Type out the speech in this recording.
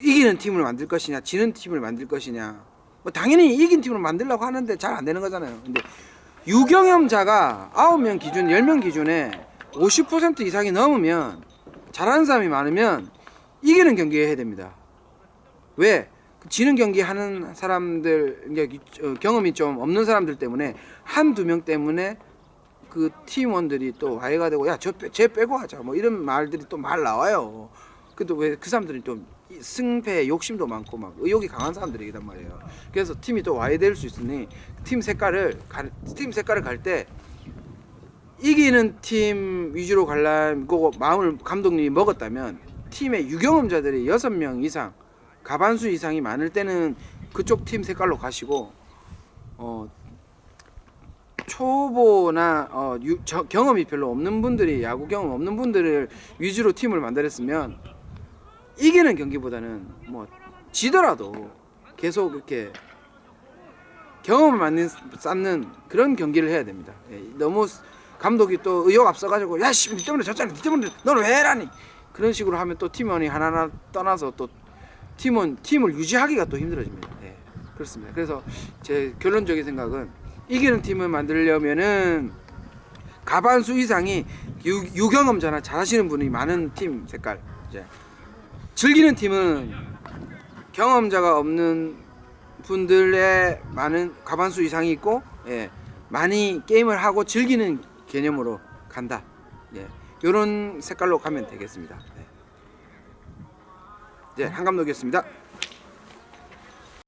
이기는 팀을 만들 것이냐, 지는 팀을 만들 것이냐. 뭐 당연히 이긴 팀을 만들려고 하는데 잘 안 되는 거잖아요. 근데 유경험자가 9명 기준, 10명 기준에 50% 이상이 넘으면 잘하는 사람이 많으면 이기는 경기에 해야 됩니다. 왜? 그 지는 경기 하는 사람들, 어, 경험이 좀 없는 사람들 때문에 한두 명 때문에 그 팀원들이 또 와해가 되고 야저 쟤 빼고 하자 뭐 이런 말들이 또 말 나와요. 근데 왜그 사람들이 또이 승패에 욕심도 많고 막 의욕이 강한 사람들이란 말이에요. 그래서 팀이 또 와해될 수 있으니 팀 색깔을 갈- 팀 색깔을 갈 때 이기는 팀 위주로 갈라고 마음을 감독님이 먹었다면 팀의 유경험자들이 여섯 명 이상 가반수 이상이 많을 때는 그쪽 팀 색깔로 가시고 어 초보나 어, 유, 저, 경험이 별로 없는 분들이 야구 경험 없는 분들을 위주로 팀을 만들었으면 이기는 경기보다는 뭐 지더라도 계속 이렇게 경험을 많이 쌓는 그런 경기를 해야 됩니다. 예, 너무 감독이 또 의욕 앞서가지고 야씨 니 때문에 졌잖아 니 때문에 너는 왜 해라니 그런 식으로 하면 또 팀원이 하나하나 떠나서 또 팀원 팀을 유지하기가 또 힘들어집니다. 예, 그렇습니다. 그래서 제 결론적인 생각은 이기는 팀을 만들려면은 가반수 이상이 유, 유경험자나 잘하시는 분이 많은 팀 색깔 이제 즐기는 팀은 경험자가 없는 분들의 많은 과반수 이상이 있고 예, 많이 게임을 하고 즐기는 개념으로 간다. 예, 이런 색깔로 가면 되겠습니다. 네. 네, 한 감독이었습니다.